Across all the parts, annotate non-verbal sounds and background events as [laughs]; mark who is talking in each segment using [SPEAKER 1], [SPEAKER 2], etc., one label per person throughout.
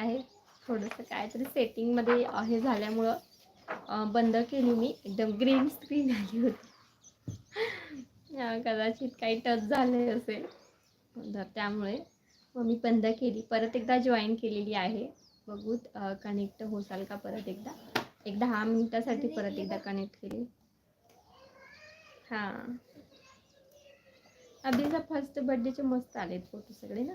[SPEAKER 1] आहे. थोडंसं काहीतरी सेटिंगमध्ये हे झाल्यामुळं बंद केली मी. एकदम ग्रीन स्क्रीन आली होती. कदाचित काही टच झाले असेल. तर त्यामुळे मग मी बंद केली. परत एकदा जॉईन केलेली आहे. बघू कनेक्ट होसाल का परत एकदा? एक दहा मिनिटासाठी परत एकदा कनेक्ट केली. हां. अभिचा फर्स्ट बर्थडेचे मस्त आलेत फोटो सगळे ना?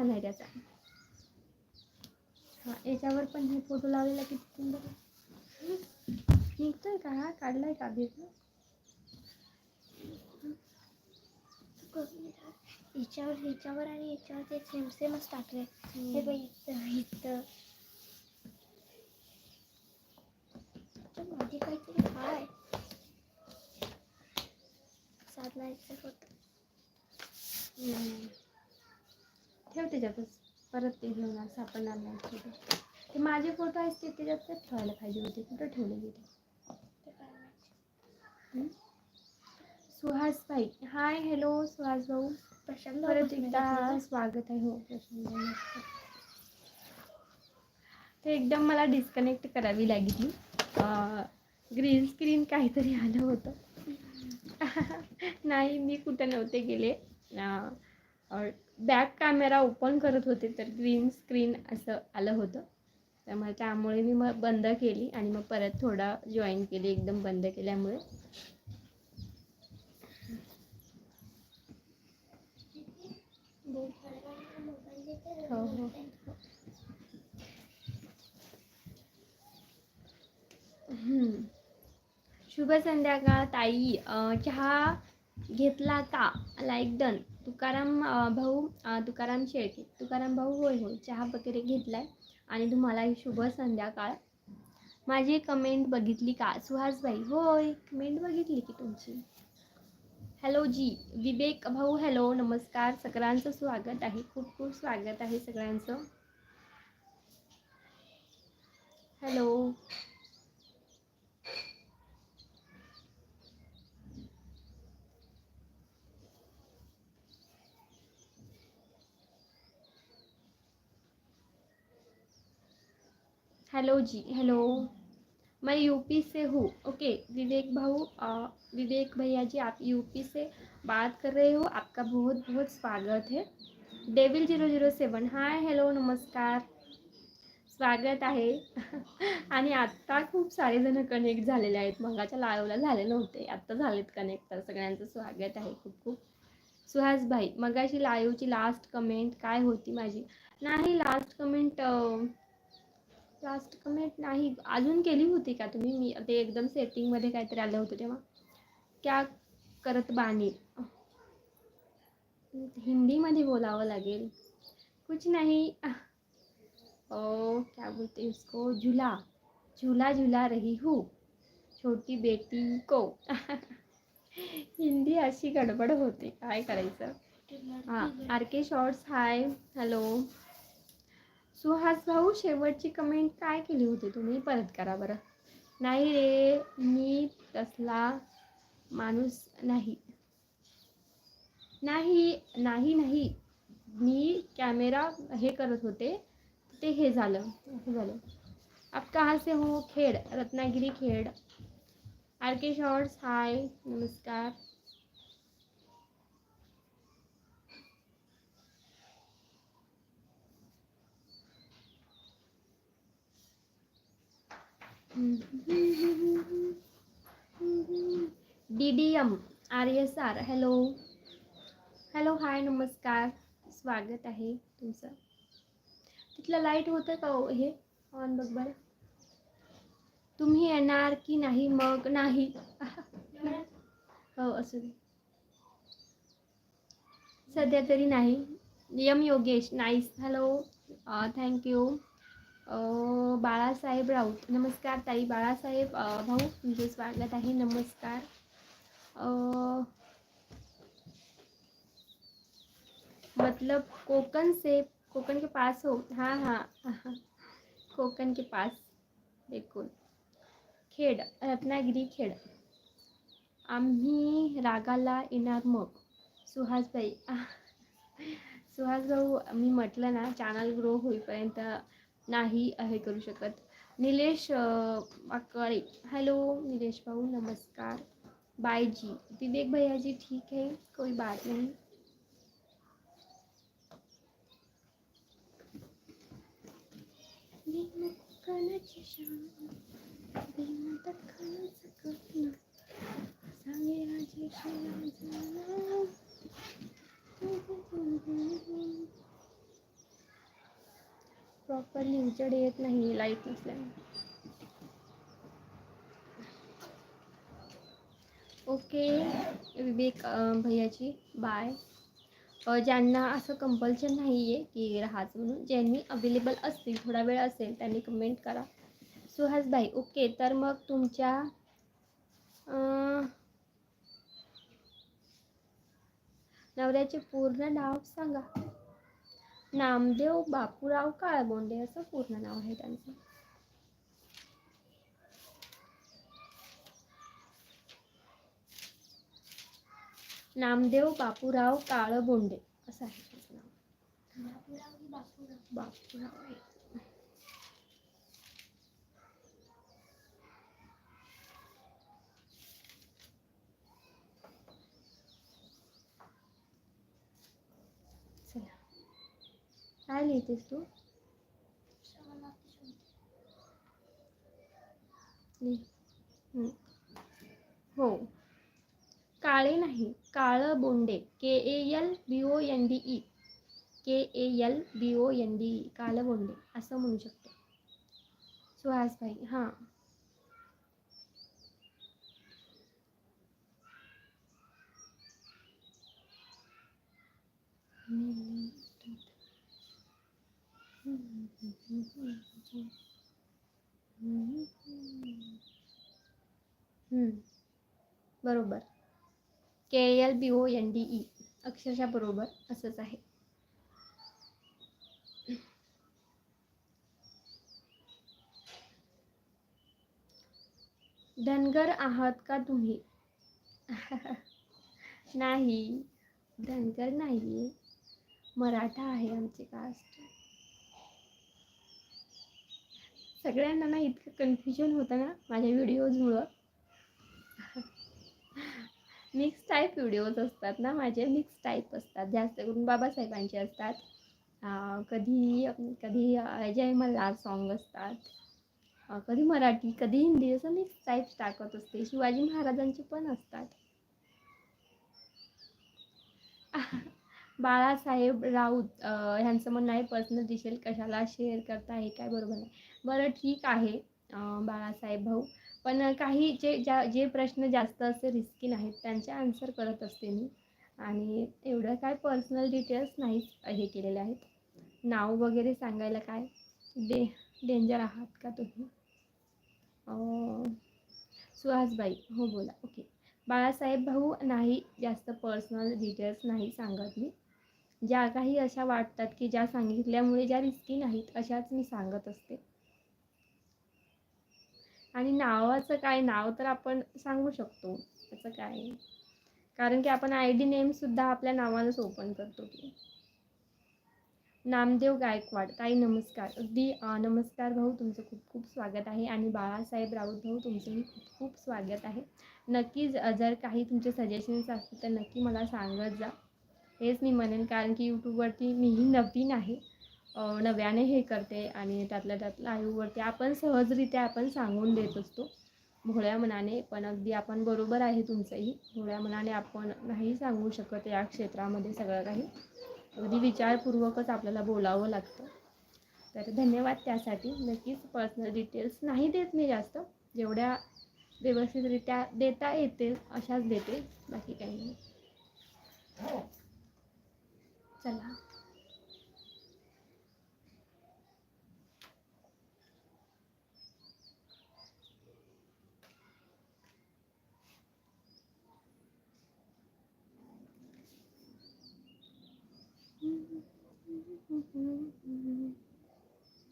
[SPEAKER 1] छान आहे. त्याचा हा याच्यावर पण हे फोटो लावलेला किती सुंदर निघतोय का हा? काढलाय का अभिषेक
[SPEAKER 2] याच्यावर ह्याच्यावर आणि याच्यावर ते सेम सेमच टाकले हे बघ इथं इथं. मध्ये काहीतरी हाय. साधनाचं फोटो
[SPEAKER 1] हम्म. ठेव त्याच्यातच. परत ते घेऊन सापडणार नाही. ते माझे फोटो आहेत ते त्याच्यातच ठेवायला पाहिजे होते. कुठं ठेवले गेले? सुहास भाई हाय हॅलो सुहास भाऊ.
[SPEAKER 2] प्रशांत
[SPEAKER 1] परत एकदा स्वागत आहे. हो प्रशांत. ते एकदम मला डिस्कनेक्ट करावी लागली. ग्रीन स्क्रीन काहीतरी आलं होतं. [laughs] नाही मी कुठं नव्हते गेले. बॅक कॅमेरा ओपन करत होते तर ग्रीन स्क्रीन असं आलं होतं. त्यामुळे त्यामुळे मी मग बंद केली आणि मग परत थोडा जॉईन केली एकदम बंद केल्यामुळे. हो हो. शुभ संध्याकाळ ताई. चहा घेतला का? लाईक डन तुकाराम भाऊ तुकाराम शेळके. तुकाराम भाऊ होय होय चहा वगैरे घेतलाय आणि तुम्हालाही शुभ संध्याकाळ. माझी कमेंट बघितली का? सुहासबाई. होय कमेंट बघितली की तुमची. हॅलो जी विवेक भाऊ हॅलो नमस्कार. सगळ्यांचं स्वागत आहे. खूप खूप स्वागत आहे सगळ्यांचं. Hello hello ji hello. मैं यूपी से हूँ। ओके विवेक भाऊ विवेक भैया जी आप यूपी से बात कर रहे हो। आपका बहुत बहुत स्वागत है। Devil zero zero seven. Hi hello नमस्कार। स्वागत आहे। [laughs] आणि आत्ता खूप सारे जण कनेक्ट झालेले आहेत. मगाच्या लाईव्हला झाले नव्हते. आत्ता झालेत कनेक्ट तर सगळ्यांचं स्वागत आहे खूप खूप. सुहास भाई मगाशी लाईव्हची लास्ट कमेंट काय होती माझी? नाही लास्ट कमेंट लास्ट कमेंट नाही. अजून केली होती का तुम्ही? मी ते एकदम सेटिंगमध्ये काहीतरी आलं होतं तेव्हा. क्या करत बाणी हिंदीमध्ये बोलावं लागेल. कुछ नाही. ओ क्या बोलते हैं उसको? झुला. झुला रही हूँ. छोटी बेटी को. हिंदी अशी गडबड होते. काय करायचं? हां R K shorts hi hello Suhas भाऊ शेवटची कमेंट काय केली होती तुम्ही? परत करा बरं. नाही रे मी तसला माणूस नाही. नाही नाही नाही. मी कॅमेरा हे करत होते ते हे झालं असं झालं. आप कहा से हो Khed Ratnagiri Khed. R K shorts hi नमस्कार. D D M R S R hello. Hello hi नमस्कार. स्वागत आहे तुमचं. तिथलं लाइट होतं का हो हे ऑन बघ बरं. तुम्ही येणार की नाही? मग नाही. हो असू दे. सध्या तरी नाही. M Yogesh nice. Hello. Thank you Balasaheb Raut. नमस्कार ताई. बाळासाहेब भाऊ तुझे स्वागत आहे. नमस्कार. मतलब कोकण से कोकण के पास हो. हाँ हाँ. [laughs] कोकण के पास. बिलकुल खेड. रत्नागिरी खेड. आम्ही रागाला येणार मग. सुहासबाई. [laughs] सुहास भाऊ मी म्हटलं ना चॅनल ग्रो होईपर्यंत नाही हे करू शकत. निलेश अकाळे हॅलो निलेश भाऊ नमस्कार. बाय जी विवेक भैया जी ठीक है कोई बात नहीं. प्रॉपरली उजेड येत नाही लाइट नसल्याने ओके विवेक भैयाची बाय ज्यांना असं कंपल्शन नाही आहे की राहाच म्हणून ज्यांनी अवेलेबल असतील थोडा वेळ असेल त्यांनी कमेंट करा. सुहासबाई ओके तर मग तुमच्या नवऱ्याचे पूर्ण नाव सांगा. नामदेव बापूराव काळबोंडे असं पूर्ण नाव आहे त्यांचं. नामदेव बापूराव काळबोंडे असं आहे त्याचं नाव.
[SPEAKER 2] बापूराव बापूराव?
[SPEAKER 1] आहे काय लिहितेस तू? हो. काळे नाही Kalbonde. K A L B O N D E. K A L B O N D E Kalbonde असं म्हणू शकतो. सुहासभाई हां. हम्म. बरोबर. K L B O N D E. अक्षरशः बरोबर असंच आहे. धनगर आहात का तुम्ही? [laughs] नाही. धनगर नाही. मराठा आहे आमची कास्ट सगळ्यांना ना इतकं कन्फ्युजन होतं ना माझ्या व्हिडिओजमुळं मिक्स टाईप व्हिडिओज असतात ना माझे मिक्स टाईप असतात. जास्त करून बाबासाहेबांचे असतात. कधी कधी अजय मल्हार सॉन्ग असतात. कधी मराठी कधी हिंदी असं मिक्स टाईप्स टाकत असते. शिवाजी महाराजांचे पण असतात. बाळासाहेब राऊत ह्यांचं म्हणणं आहे पर्सनल डिशेल कशाला शेअर करता हे काय बरोबर नाही. बरं ठीक आहे बाळासाहेब भाऊ. पण काही जे ज्या जे प्रश्न जास्त असे रिस्की नाहीत त्यांचे आन्सर करत असते मी. आणि एवढं काय पर्सनल डिटेल्स नाहीच हे केलेले आहेत. नाव वगैरे सांगायला काय? डे डेंजर आहात का तुम्ही? सुहासबाई. हो बोला. ओके. बाळासाहेब भाऊ नाही जास्त पर्सनल डिटेल्स नाही सांगत मी. ज्या काही अशा वाटतात की ज्या सांगितल्यामुळे ज्या रिस्की नाहीत अशाच मी सांगत असते. आणि नावाचं काय? नाव तर आपण सांगू शकतो. त्याचं काय? कारण की आपण आय डी नेमसुद्धा आपल्या नावानंच ओपन करतो की. नामदेव गायकवाड. ताई नमस्कार. अगदी नमस्कार भाऊ. तुमचं खूप खूप स्वागत आहे. आणि बाळासाहेब राऊत भाऊ तुमचंही खूप खूप स्वागत आहे. नक्कीच जर काही तुमचे सजेशन्स असतील तर नक्की मला सांगत जा. हेच मी म्हणेन कारण की यूट्यूबवरती मीही नवीन आहे. नव्याने हे करते आणि त्यातल्या त्यात लाईव्हवरती आपण सहजरित्या आपण सांगून देत असतो. भोळ्या मनाने पण अगदी आपण बरोबर आहे तुमचंही. भोळ्या मनाने आपण नाही सांगू शकत या क्षेत्रामध्ये सगळं काही. अगदी विचारपूर्वकच आपल्याला बोलावं लागतं. तर धन्यवाद त्यासाठी. नक्कीच पर्सनल डिटेल्स नाही देत मी जास्त. जेवढ्या व्यवस्थितरित्या देता येतील अशाच देते. बाकी काही नाही. चला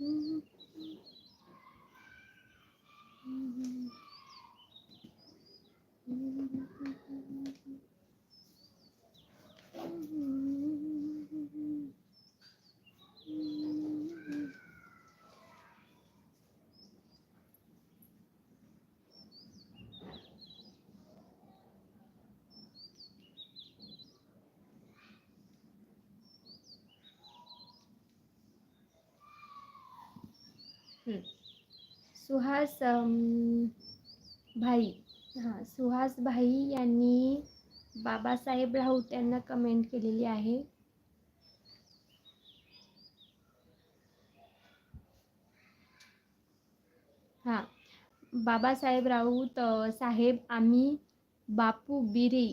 [SPEAKER 1] Mm-hmm. सुहास भाई. हां सुहास भाई यांनी बाबासाहेब राऊत यांना कमेंट केलेली आहे. हां बाबासाहेब राऊत साहेब आम्ही बापू बिरे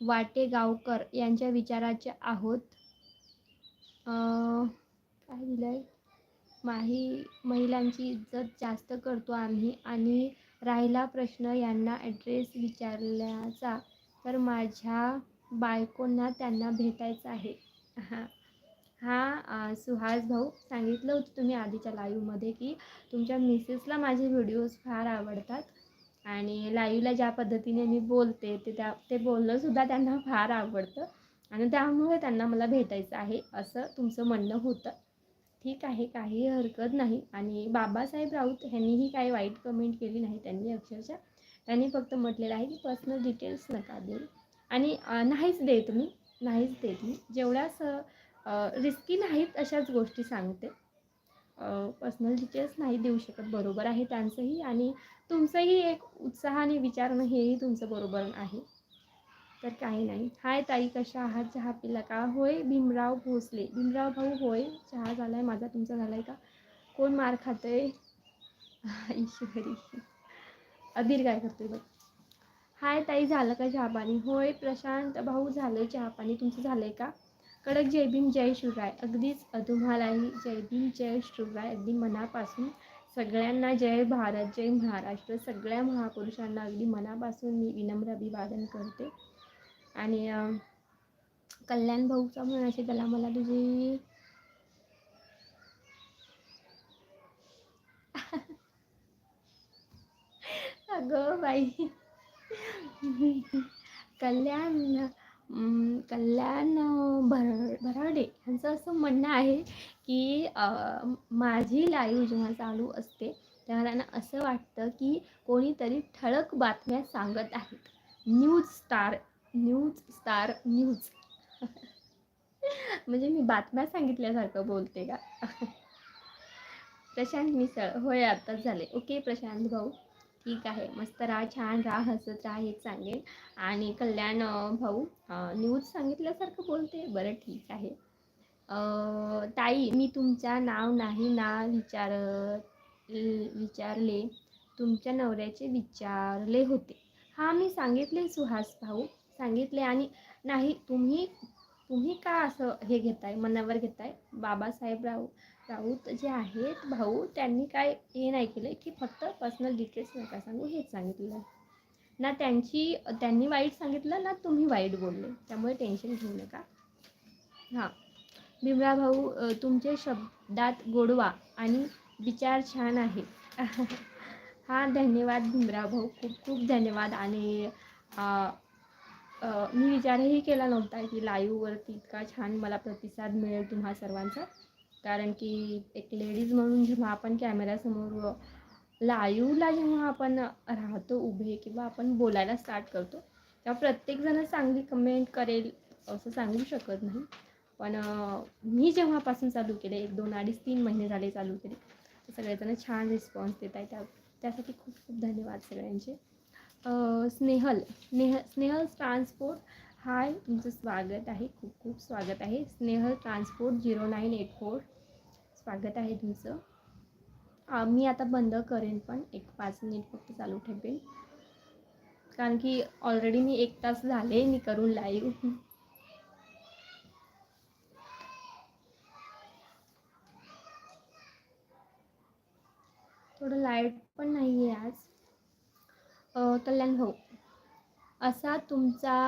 [SPEAKER 1] वाटेगावकर यांच्या विचाराचे आहोत. काय दिलं आहे माही महिलांची इज्जत जास्त करतो आम्ही आणि राहिला प्रश्न यांना ॲड्रेस विचारल्याचा तर माझ्या बायकोंना त्यांना भेटायचं आहे. हां हां सुहास भाऊ सांगितलं होतं तुम्ही आधीच्या लाईव्हमध्ये की तुमच्या मिसेसला माझे व्हिडिओज फार आवडतात आणि लाईव्हला ज्या पद्धतीने मी बोलते ते त्या ते बोलणंसुद्धा त्यांना फार आवडतं आणि त्यामुळे त्यांना मला भेटायचं आहे असं तुमचं म्हणणं होतं. ठीक आहे काही हरकत नाही. आणि बाबासाहेब राऊत ह्यांनीही काही वाईट कमेंट केली नाही. त्यांनी अक्षरशः त्यांनी फक्त म्हटलेलं आहे की पर्सनल डिटेल्स नका देऊ. आणि नाहीच दे तुम्ही नाहीच देत मी. जेवढ्या स रिस्की नाहीत अशाच गोष्टी सांगते. पर्सनल डिटेल्स नाही देऊ शकत. बरोबर आहे त्यांचंही आणि तुमचंही एक उत्साहाने विचारणं हेही तुमचं बरोबर आहे. तर काही नाही. हाय ताई कशा आहात? चहा पिला का? होय भीमराव भोसले. भीमराव भाऊ होय चहा झाला आहे माझा. तुमचा झाला आहे का? कोण मार खातं आहे [laughs] ईश्वरी. अबीर काय करतोय बघ. हाय ताई झालं का चहापाणी होय प्रशांत भाऊ झालं आहे चहापाणी तुमचं झालं आहे का? कडक जय भीम जय शिवराय. अगदीच तुम्हालाही जय भीम जय शिवराय. अगदी मनापासून सगळ्यांना जय भारत जय महाराष्ट्र. सगळ्या महापुरुषांना अगदी मनापासून मी विनम्र अभिवादन करते. आणि कल्याण भाऊचा म्हणायचे त्याला मला तुझी अगं बाई. कल्याण कल्याण भर भराडे यांचं असं म्हणणं आहे की माझी लाईव्ह जेव्हा चालू असते तेव्हा त्यांना असं वाटतं की कोणीतरी ठळक बातम्या सांगत आहेत. News star news star news म्हणजे मी बातम्या सांगितल्यासारखं बोलते का? [laughs] प्रशांत मिसळ. होय आत्ताच झाले. ओके प्रशांत भाऊ. ठीक आहे. मस्त राहा छान राहा हसत राहा हेच सांगेन आणि कल्याण भाऊ न्यूज सांगितल्यासारखं बोलते? बरं ठीक आहे. ताई मी तुमच्या नाव नाही ना विचार विचारले. तुमच्या नवऱ्याचे विचारले होते. हां मी सांगितले सुहास भाऊ सांगितले आणि नाही तुम्ही तुम्ही का असं हे घेताय मनावर घेताय? बाबासाहेब राव राऊत जे आहेत भाऊ त्यांनी काय हे नाही केलं की फक्त पर्सनल डिटेल्स नका सांगू हेच सांगितलं. आहे ना त्यांची त्यांनी वाईट सांगितलं ना तुम्ही वाईट बोलले. त्यामुळे टेन्शन घेऊ नका. हां. भाऊ तुमचे शब्दात गोडवा आणि विचार छान आहे. [laughs] हां धन्यवाद भीमराव भाऊ. खूप खूप धन्यवाद. आणि मी विचारही केला नव्हता की लाईव्हवरती इतका छान मला प्रतिसाद मिळेल तुम्हा सर्वांचा. कारण की एक लेडीज म्हणून जेव्हा आपण कॅमेऱ्यासमोर लाईव्हला जेव्हा आपण राहतो उभे किंवा आपण बोलायला स्टार्ट करतो तेव्हा प्रत्येकजण चांगली कमेंट करेल असं सांगू शकत नाही. पण मी जेव्हापासून चालू केले एक दोन अडीच तीन महिने झाले चालू केले. तर सगळेजण छान रिस्पॉन्स देत आहे त्या त्यासाठी खूप खूप धन्यवाद सगळ्यांचे. स्नेहल नेह स्नेहल ट्रान्सपोर्ट हाय तुमचं स्वागत आहे. खूप खूप स्वागत आहे. Snehal transport zero nine eight four स्वागत आहे तुमचं. मी आता बंद करेन पण एक पाच मिनिट फक्त चालू ठेवेन. कारण की ऑलरेडी मी एक तास झाले मी करून लाईव्ह थोडं लाइट पण नाही आहे आज कल्याण भाऊ असा तुमचा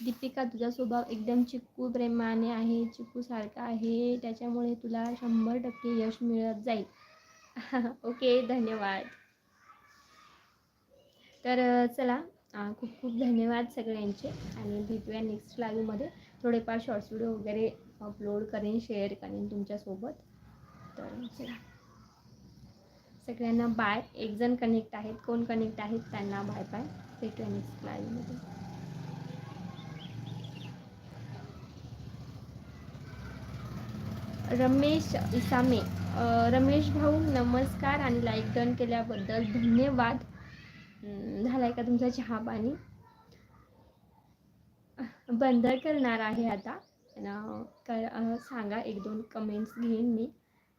[SPEAKER 1] दीपिका तुझा स्वभाव एकदम चिक्कू प्रेमाने आहे चिक्कूसारखा आहे त्याच्यामुळे तुला शंभर टक्के यश मिळत जाईल. [laughs] ओके धन्यवाद. तर चला खूप खूप धन्यवाद सगळ्यांचे. आणि भेटूया नेक्स्ट लाईव्हमध्ये थोडेफार शॉर्ट्स व्हिडिओ वगैरे अपलोड करेन शेअर करेन तुमच्यासोबत. तर चला. सगळ्यांना बाय. एक जण कनेक्ट आहेत कोण कनेक्ट आहेत त्यांना बाय बाय. भेटूया नेक्स्ट लाईव्हमध्ये रमेश इसामे रमेश भाऊ नमस्कार आणि लाईक डन केल्याबद्दल धन्यवाद. झालाय का तुमचा चहा पाणी? बंद करणार आहे आता. कर सांगा एक दोन कमेंट्स घेईन मी.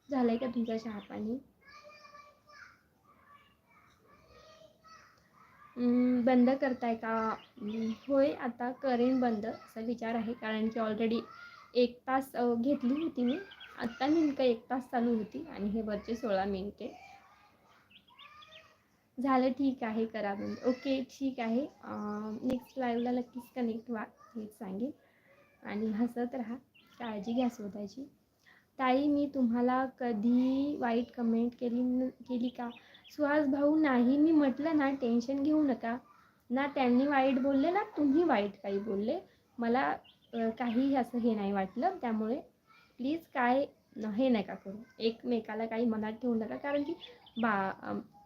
[SPEAKER 1] झालाय का तुमचा चहा पाणी? बंद करताय का? होय आता करेन बंद असा विचार आहे. कारण की ऑलरेडी एक तास घेतली होती मी. आत्ता नेमकं एक तास चालू होती आणि हे वरचे सोळा मिनिटे झालं ठीक आहे करा बंद. ओके ठीक आहे. नेक्स्ट लाईव्हला नक्कीच कनेक्ट व्हा हेच सांगेन. आणि हसत राहा. काळजी घ्या स्वतःची. ताई मी तुम्हाला कधी वाईट कमेंट केली केली का? सुहास भाऊ नाही मी म्हटलं ना टेन्शन घेऊ नका. ना त्यांनी वाईट बोलले ना तुम्ही वाईट काही बोलले. मला काही असं हे नाही वाटलं त्यामुळे प्लीज काय हे नका करू. एकमेकाला काही मनात ठेवू नका कारण की बा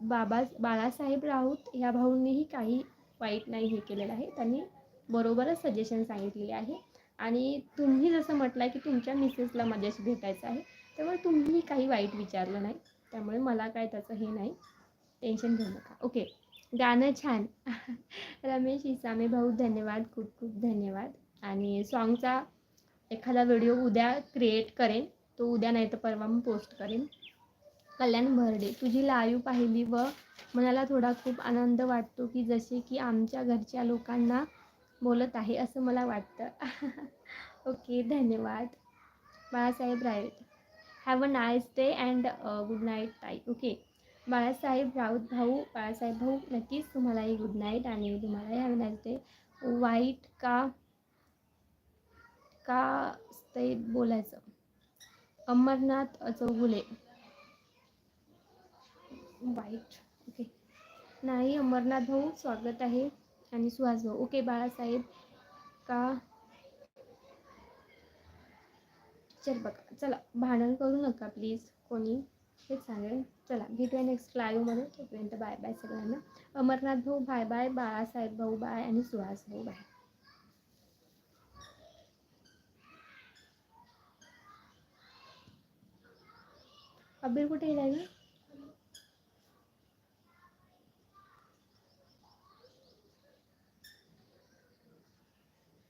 [SPEAKER 1] बाबा बाळासाहेब राऊत ह्या भाऊंनीही काही वाईट नाही हे केलेलं आहे. त्यांनी बरोबरच सजेशन सांगितलेले आहे. आणि तुम्ही जसं म्हटलं की तुमच्या मिसेसला माझ्याशी भेटायचं आहे. त्यामुळे तुम्ही काही वाईट विचारलं नाही. त्यामुळे मला काय त्याचं हे नाही. टेन्शन घेऊ नका. ओके गाणं छान. [laughs] रमेश इसामे भाऊ धन्यवाद. खूप खूप धन्यवाद. आणि सॉन्गचा एखादा व्हिडिओ उद्या क्रिएट करेन. तो उद्या नाही तर परवा मी पोस्ट करेन. कल्याण भरडे तुझी लाईव्ह पाहिली व मनाला थोडा खूप आनंद वाटतो की जसे की आमच्या घरच्या लोकांना बोलत आहे असं मला वाटतं. [laughs] ओके धन्यवाद. Balasaheb Raut have a nice day and good night ताई ओके बाळासाहेब राऊत भाऊ बाळासाहेब भाऊ नक्कीच तुम्हालाही गुड नाईट आणि तुम्हालाही हॅव नाईस डे वाईट का का ते बोलायचं? अमरनाथ चौगुले. वाईट ओके नाही अमरनाथ भाऊ स्वागत आहे. आणि सुहास भाऊ. ओके बाळासाहेब का चल बघा चला भांडण करू नका प्लीज कोणी. हेच सांगेल. चला भेटूया नेक्स्ट लाईव्हमध्ये तोपर्यंत बाय बाय सगळ्यांना. अमरनाथ भाऊ बाय बाय बाळासाहेब भाऊ बाय आणि सुहास भाऊ बाय अबीर कुठे गेला